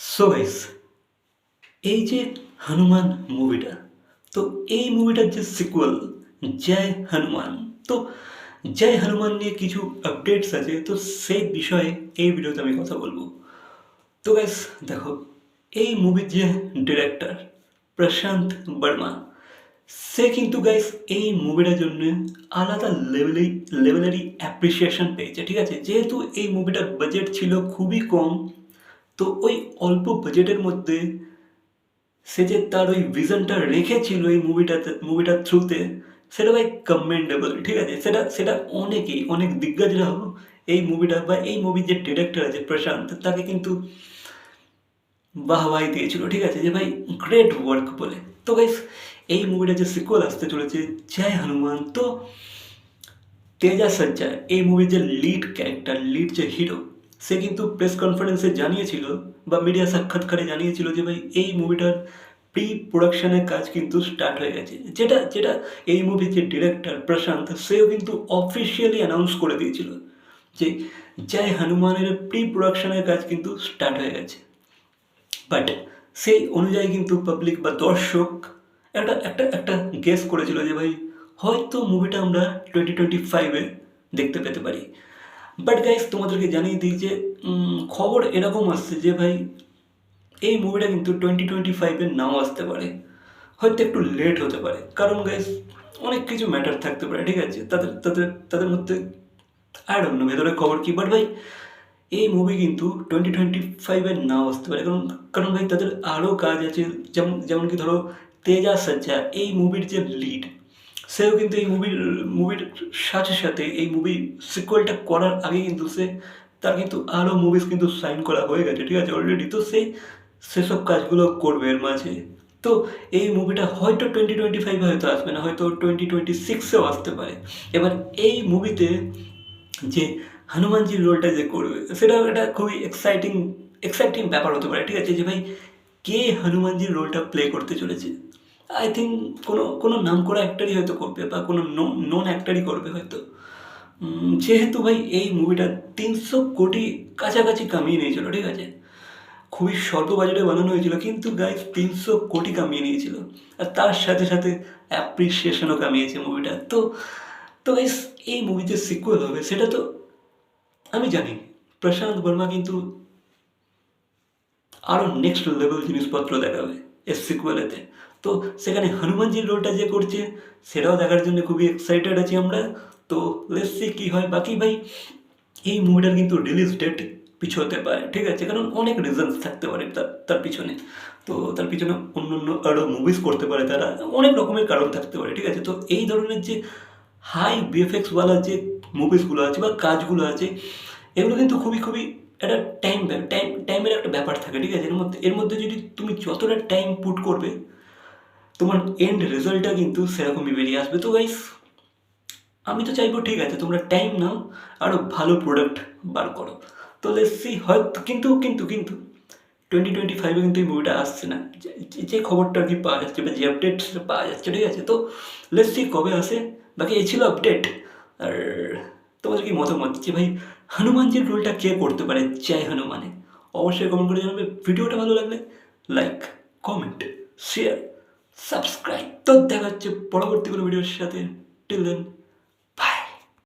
So guys এই যে হনুমান মুভিটা তো এই মুভিটার যে সিকুয়াল জয় হনুমান তো জয় হনুমান নিয়ে কিছু আপডেটস আছে, তো সেই বিষয়ে এই ভিডিওতে আমি কথা বলব। তো গাইস দেখো, এই মুভির যে ডিরেক্টর প্রশান্ত বর্মা সে কিন্তু গাইস এই মুভিটার জন্য আলাদা লেভেলেই লেভেলেরই অ্যাপ্রিসিয়েশন পেয়েছে, ঠিক আছে? যেহেতু এই মুভিটার বাজেট ছিল খুবই কম তো ওই অল্প বাজেটের মধ্যে সে যে তার ওই ভিশনটা রেখেছিল এই মুভিটাতে মুভিটার থ্রুতে সেটা ভাই কমেন্ডেবল ঠিক আছে? সেটা সেটা অনেকেই, অনেক দিগ্গজরাও এই মুভিটা বা এই মুভির যে ডিরেক্টর আছে প্রশান্ত, তাকে কিন্তু বাহবাই দিয়েছিল, ঠিক আছে? যে ভাই গ্রেট ওয়ার্ক বলে। তো গাইস এই মুভিটা যে সিকুয়াল আসতে চলেছে, জয় হনুমান, তো তেজা সজ্জা, এই মুভির যে লিড ক্যারেক্টার লিড যে হিরো সে কিন্তু প্রেস কনফারেন্সে জানিয়েছিল বা মিডিয়া সাক্ষাৎকারে জানিয়েছিল যে ভাই, এই মুভিটার প্রি প্রোডাকশনের কাজ কিন্তু স্টার্ট হয়ে গেছে। যেটা যেটা এই মুভির যে ডিরেক্টর প্রশান্ত, সেও কিন্তু অফিসিয়ালি অ্যানাউন্স করে দিয়েছিল যে জয় হনুমানের প্রি প্রোডাকশনের কাজ কিন্তু স্টার্ট হয়ে গেছে। বাট সেই অনুযায়ী কিন্তু পাবলিক বা দর্শক একটা একটা একটা গেস করেছিল যে ভাই, হয়তো মুভিটা আমরা টোয়েন্টি টোয়েন্টি ফাইভে দেখতে পেতে পারি। বাট গাইস তোমাদেরকে জানিয়ে দিই যে খবর এরকম আসছে যে ভাই, এই মুভিটা কিন্তু টোয়েন্টি টোয়েন্টি ফাইভে নাও আসতে পারে। হয়তো একটু লেট হতে পারে। কারণ গাইস অনেক কিছু ম্যাটার থাকতে পারে, ঠিক আছে? তাদের তাদের তাদের মধ্যে ডোন্ট নো ভেতরে খবর কী বাট ভাই, এই মুভি কিন্তু টোয়েন্টি টোয়েন্টি ফাইভে নাও আসতে পারে। কারণ কারণ ভাই, তাদের আরও কাজ আছে। যেমন যেমন কি ধরো, তেজা সজ্জা, এই মুভির যে লিড সেও কিন্তু এই মুভির মুভির সাথে সাথে এই মুভি সিকুয়েলটা করার আগে কিন্তু সে, তার কিন্তু আরও মুভিস কিন্তু সাইন করা হয়ে গেছে, ঠিক আছে? অলরেডি তো সে সেসব কাজগুলো করবে এর মাঝে। তো এই মুভিটা হয়তো টোয়েন্টি টোয়েন্টি ফাইভে হয়তো আসবে না, হয়তো টোয়েন্টি টোয়েন্টি সিক্সেও আসতে পারে। এবার এই মুভিতে যে হনুমানজির রোলটা যে করবে সেটা একটা খুবই এক্সাইটিং এক্সাইটিং ব্যাপার হতে পারে, ঠিক আছে? যে ভাই, কে হনুমানজির রোলটা প্লে করতে চলেছে? আই থিঙ্ক কোনো কোনো নাম করা অ্যাক্টারই হয়তো করবে বা কোনো নন অ্যাক্টারই করবে হয়তো। যেহেতু ভাই এই মুভিটা তিনশো কোটি কাছাকাছি কামিয়ে নিয়েছিল, ঠিক আছে? খুবই স্বল্প বাজেটে বানানো হয়েছিল, কিন্তু গাইজ তিনশো কোটি কামিয়ে নিয়েছিল। আর তার সাথে সাথে অ্যাপ্রিসিয়েশনও কামিয়েছে মুভিটা তো তো এই মুভি যে সিকুয়েল হবে, সেটা তো আমি জানি। প্রশান্ত বর্মা কিন্তু আরও নেক্সট লেভেল জিনিসপত্র দেখাবে এর সিকুয়েলেতে তো সেখানে হনুমানজির রোলটা যে করছে, সেটাও দেখার জন্য খুবই এক্সাইটেড আছি আমরা। তো লেটস সি কী হয়। বাকি ভাই, এই মুভিটার কিন্তু রিলিজ ডেট পিছোতে পারে, ঠিক আছে? কারণ অনেক রিজনস থাকতে পারে তার তার পিছনে। তো তার পিছনে অন্য অন্য আরও মুভিজ করতে পারে তারা, অনেক রকমের কারণ থাকতে পারে, ঠিক আছে? তো এই ধরনের যে হাই বিএফএক্সওয়ালা যে মুভিসগুলো আছে বা কাজগুলো আছে, এগুলো কিন্তু খুবই খুবই একটা টাইম টাইম টাইমের একটা ব্যাপার থাকে, ঠিক আছে? এর মধ্যে এর মধ্যে যদি তুমি যতটা টাইম পুট করবে তোমার এন্ড রেজাল্টটা কিন্তু সেরকমই বেরিয়ে আসবে। তো গাইস আমি তো চাইব ঠিক আছে, তোমরা টাইম নাও আরও ভালো প্রোডাক্ট বার করো। তো লেসি হয়তো কিন্তু কিন্তু কিন্তু টোয়েন্টি টোয়েন্টি ফাইভে কিন্তু এই মুভিটা আসছে না। যে- খবরটা আর কি পাওয়া যাচ্ছে বা যে আপডেট পাওয়া যাচ্ছে, ঠিক আছে? তো লেসি কবে আসে। বাকি এই ছিল আপডেট আর তোমাদের কি মতামত? যে ভাই, হনুমানজির রোলটা কে করতে পারে? জয় হনুমানে। অবশ্যই কমেন্ট করে জানাবে। ভিডিওটা ভালো লাগলে লাইক কমেন্ট শেয়ার সাবস্ক্রাইব তো দেখা হচ্ছে পরবর্তী কোনো ভিডিওর সাথে। Till then